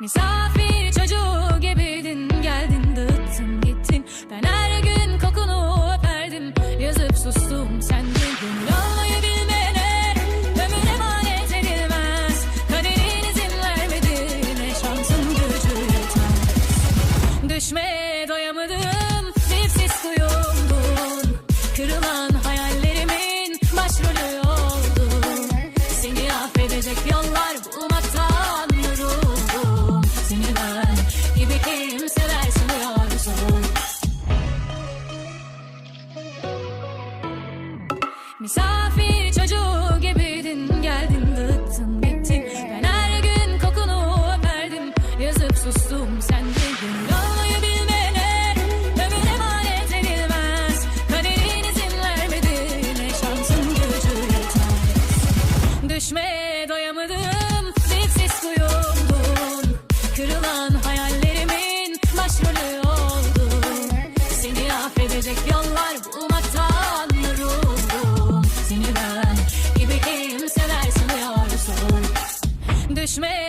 Misafir çocuğu gibiydin geldin dağıttın gittin. Ben her gün kokunu öperdim yazıp sustum sendin Gönül almayı bilmeyene ömür emanet edilmez. Kaderin izin vermedi ne şansın gücü yetmez. Düşmeye Misafir çocuğu gibiydin. Geldin dağıttın gittin Ben her gün kokunu öperdim. Yazıp sustum sen dedin Yolluyu bilmene ömür emanet edilmez. Kaderin izin vermedi ne şansın gücü yetmez. Düşmeye doyamadım dipsiz Kırılan hayallerimin başrolü oldun. Seni affedecek yollar bulmakta me